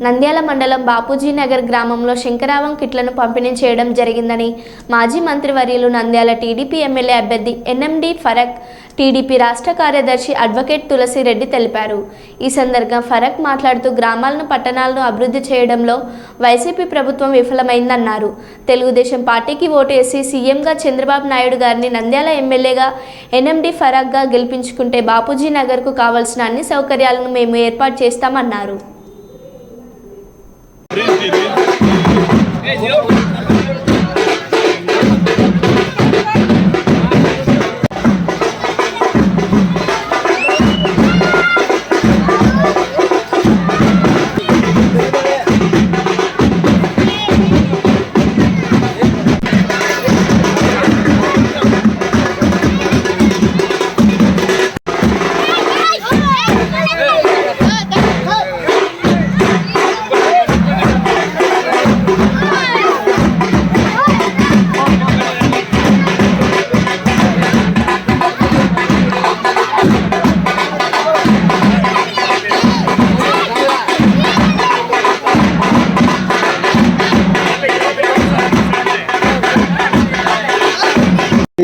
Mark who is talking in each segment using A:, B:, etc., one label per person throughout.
A: నంద్యాల మండలం బాపూజీ నగర్ గ్రామంలో శంకరావం కిట్లను పంపిణీ చేయడం జరిగిందని మాజీ మంత్రివర్యులు నంద్యాల టీడీపీ ఎమ్మెల్యే అభ్యర్థి ఎన్ఎండి ఫరక్ టీడీపీ రాష్ట్ర కార్యదర్శి అడ్వకేట్ తులసిరెడ్డి తెలిపారు. ఈ సందర్భంగా ఫరక్ మాట్లాడుతూ గ్రామాలను పట్టణాలను అభివృద్ధి చేయడంలో వైసీపీ ప్రభుత్వం విఫలమైందన్నారు. తెలుగుదేశం పార్టీకి ఓటు వేసి సీఎంగా చంద్రబాబు నాయుడు గారిని నంద్యాల ఎమ్మెల్యేగా ఎన్ఎండి ఫరక్గా గెలిపించుకుంటే బాపూజీ నగర్కు కావాల్సిన అన్ని సౌకర్యాలను మేము ఏర్పాటు చేస్తామన్నారు. Presidente.
B: É,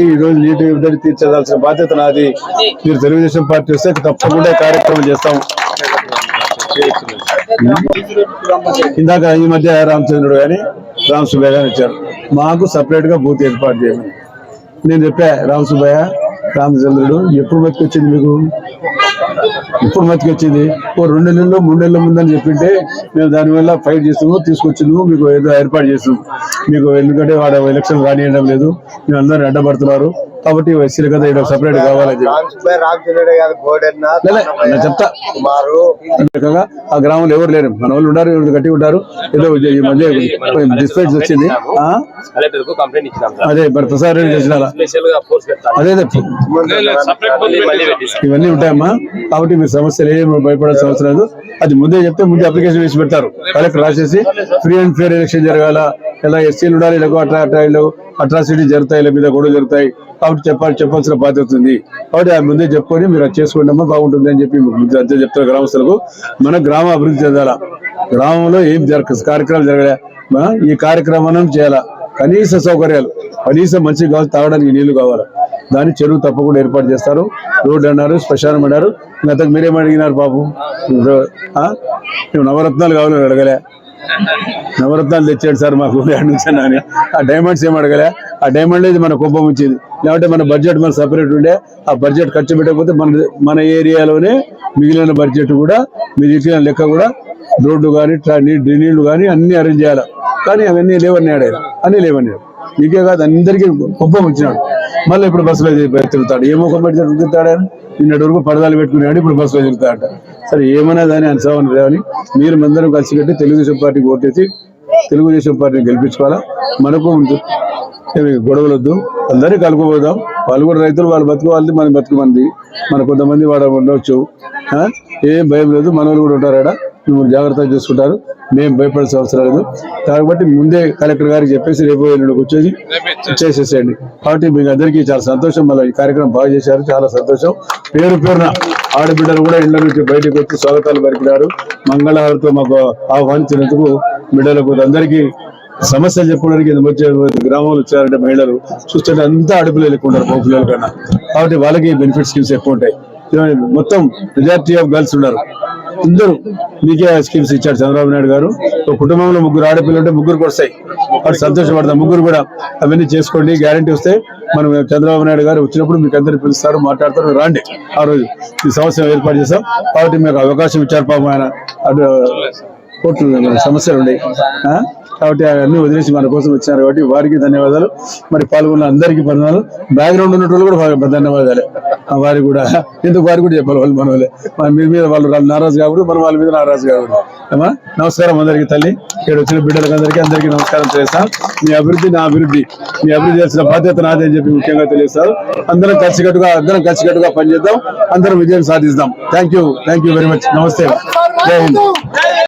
B: ఈ రోజు నీటి ఇద్దరు తీర్చేదాల్సిన బాధ్యత నాది. మీరు తెలుగుదేశం పార్టీ వస్తే తప్పకుండా కార్యక్రమం చేస్తాం. ఇందాక ఈ మధ్య రామచంద్రుడు గాని రామసుబ్బయ్య గారు ఇచ్చారు మాకు సపరేట్గా బూత్ ఏర్పాటు చేయమని నేను చెప్పా రామసుబ్బయ్య రామచంద్రుడు ఎప్పుడు బతికొచ్చింది మీకు? ఇప్పుడు మతికొచ్చింది ఓ రెండు నెలలు మూడు నెలల ముందని చెప్పింటే మేము దానివల్ల ఫైట్ చేసాము తీసుకొచ్చినాము మీకు ఏదో ఏర్పాటు చేసాము మీకు ఎందుకంటే వాడు ఎలక్షన్ రానియడం లేదు. మేము అందరూ అడ్డపడుతున్నారు. కాబట్టి వయసులు కదా ఇక్కడ సపరేట్ కావాలని చెప్పి. చెప్తా. ఆ గ్రామంలో ఎవరు లేరు. మన వాళ్ళు ఉన్నారు ఎవరు గట్టి ఉంటారు ఏదో ఈ మధ్య డిస్పైట్స్ వచ్చింది. అదే మరి ప్రసాద్ రెడ్డి చేసిన
C: స్పెషల్గా ఫోర్స్ పెడతాను
B: అదే ఇవన్నీ ఉంటాయమ్మా. కాబట్టి మీ సమస్యలు ఏం భయపడాల్సిన అవసరం లేదు. అది ముందే చెప్తే ముందే అప్లికేషన్ వేసి పెడతారు. కలెక్టర్ రాసేసి ఫ్రీ అండ్ ఫేర్ ఎలక్షన్ జరగాల? ఇలా ఎస్సీలు ఉండాలి? ఇలా అట్లా అట్లా ఇలా అట్రాసిటీ జరుగుతాయి ఇలా మీద గొడవ జరుగుతాయి కాబట్టి చెప్పాలి చెప్పాల్సిన బాధ్యత ఉంది. కాబట్టి ఆ ముందే చెప్పుకొని మీరు అది చేసుకోండి అమ్మా బాగుంటుంది అని చెప్పి అంతే చెప్తారు గ్రామస్తులకు. మన గ్రామ అభివృద్ధి చెందాలా? గ్రామంలో ఏం జరగ కార్యక్రమాలు జరగలే? ఈ కార్యక్రమం చేయాలా? కనీస సౌకర్యాలు కనీసం మంచిగా కావాలి తాగడానికి నీళ్ళు కావాలి? దాని చెరువు తప్పకుండా ఏర్పాటు చేస్తారు. రోడ్డు అన్నారు శ్మశానం అన్నారు. గతకు మీరేమడిగినారు అడిగినారు నవరత్నాలు కావాలని అడగలే. నవరత్నాలు తెచ్చాడు సార్ మాకు అడిగించాను అని ఆ డైమండ్స్ ఏం అడగలే? ఆ డైమండ్ ఇది మన కుంభం వచ్చింది లేకపోతే మన బడ్జెట్ మన సపరేట్ ఉండే. ఆ బడ్జెట్ ఖర్చు పెట్టకపోతే మన మన ఏరియాలోనే మిగిలిన బడ్జెట్ కూడా మీరు ఇచ్చిన లెక్క కూడా రోడ్డు కానీ నీళ్ళు కానీ అన్ని అరేంజ్ చేయాలి? కానీ అవన్నీ లేవన్నాడు ఆయన అన్నీ లేవన్నాడు నీకే కాదు అందరికీ కుప్పం వచ్చినాడు మళ్ళీ ఇప్పుడు బస్సులో తిరుగుతాడు. ఏమో ముఖం పెట్టి తిరుగుతాడు ఆయన. నిన్నటి వరకు పరదాలు పెట్టుకున్నాడు ఇప్పుడు బస్సులో తిరుగుతాడు సరే ఏమన్నా దాని అనుసవం లేవని మీరు అందరం కలిసి కట్టి తెలుగుదేశం పార్టీకి ఓటేసి తెలుగుదేశం పార్టీని గెలిపించుకోవాలా? మనకు ఉంటుంది గొడవలు వద్దు అందరినీ కలుపుకోపోదాం. వాళ్ళు కూడా రైతులు వాళ్ళు బతుకోవాలి మనం బతుకుమంది. మన కొంతమంది వాడు ఉండవచ్చు ఏం భయం లేదు. మనవాళ్ళు కూడా ఉంటారు ఆడ మిమ్మల్ని జాగ్రత్తగా చూసుకుంటారు. మేము భయపడాల్సిన అవసరం లేదు. కాబట్టి ముందే కలెక్టర్ గారికి చెప్పేసి రేపు ఎల్లుండికి వచ్చేసి చేసేసేయండి. కాబట్టి మీకు అందరికీ చాలా సంతోషం. మళ్ళీ ఈ కార్యక్రమం బాగా చేశారు. చాలా సంతోషం. పేరు పేరున ఆడబిడ్డలు కూడా ఇళ్ళ నుంచి బయటకు వచ్చి స్వాగతాలు పలికినారు. మంగళహారతో మాకు ఆహ్వానించినందుకు బిడ్డలకు అందరికీ సమస్యలు చెప్పుకోవడానికి వచ్చే గ్రామంలో వచ్చారంటే మహిళలు చూస్తుంటే అంతా అడుపులు ఎక్కుంటారు మా పిల్లల కన్నా. కాబట్టి వాళ్ళకి బెనిఫిట్ స్కీమ్స్ ఎక్కువ ఉంటాయి. మొత్తం మెజార్టీ ఆఫ్ గర్ల్స్ ఉన్నారు. అందరూ మీకే స్కీమ్స్ ఇచ్చారు చంద్రబాబు నాయుడు గారు. ఒక కుటుంబంలో ముగ్గురు ఆడపిల్లలు ఉంటే ముగ్గురు వస్తాయి. వాడు సంతోషపడతాం. ముగ్గురు కూడా అవన్నీ చేసుకోండి. గ్యారంటీ వస్తే మనం చంద్రబాబు నాయుడు గారు వచ్చినప్పుడు మీకు అందరు పిలుస్తారు మాట్లాడతారు. రాండి. ఆ రోజు ఈ సంవత్సరం ఏర్పాటు చేస్తాం. కాబట్టి మీకు అవకాశం ఇచ్చారు పాపం ఆయన. అటు కోర్టు సమస్యలు ఉన్నాయి ఆ? కాబట్టి అవన్నీ వదిలేసి మన కోసం వచ్చారు కాబట్టి వారికి ధన్యవాదాలు. మరి పాల్గొన్న అందరికీ పదనాలు బ్యాక్గ్రౌండ్ ఉన్నట్టు కూడా ధన్యవాదాలు. వారికి కూడా ఎందుకు వారికి కూడా చెప్పాలి వాళ్ళు మన వాళ్ళే మన మీ మీద వాళ్ళు వాళ్ళు నారాజు కాబట్టి మన వాళ్ళ మీద నారాజు కాబట్టి. ఏమా నమస్కారం అందరికీ తల్లి. ఇక్కడ వచ్చిన బిడ్డలకు అందరికీ అందరికీ నమస్కారం చేస్తాం. మీ అభివృద్ధి నా అభివృద్ధి. మీ అభివృద్ధి చేసిన బాధ్యత నాదే అని చెప్పి ముఖ్యంగా తెలియస్తారు అందరం కలిసికట్టుగా అందరం కలిసికట్టుగా పనిచేద్దాం. అందరం విజయం సాధిస్తాం. Thank you thank you very much నమస్తే. జై హింద్.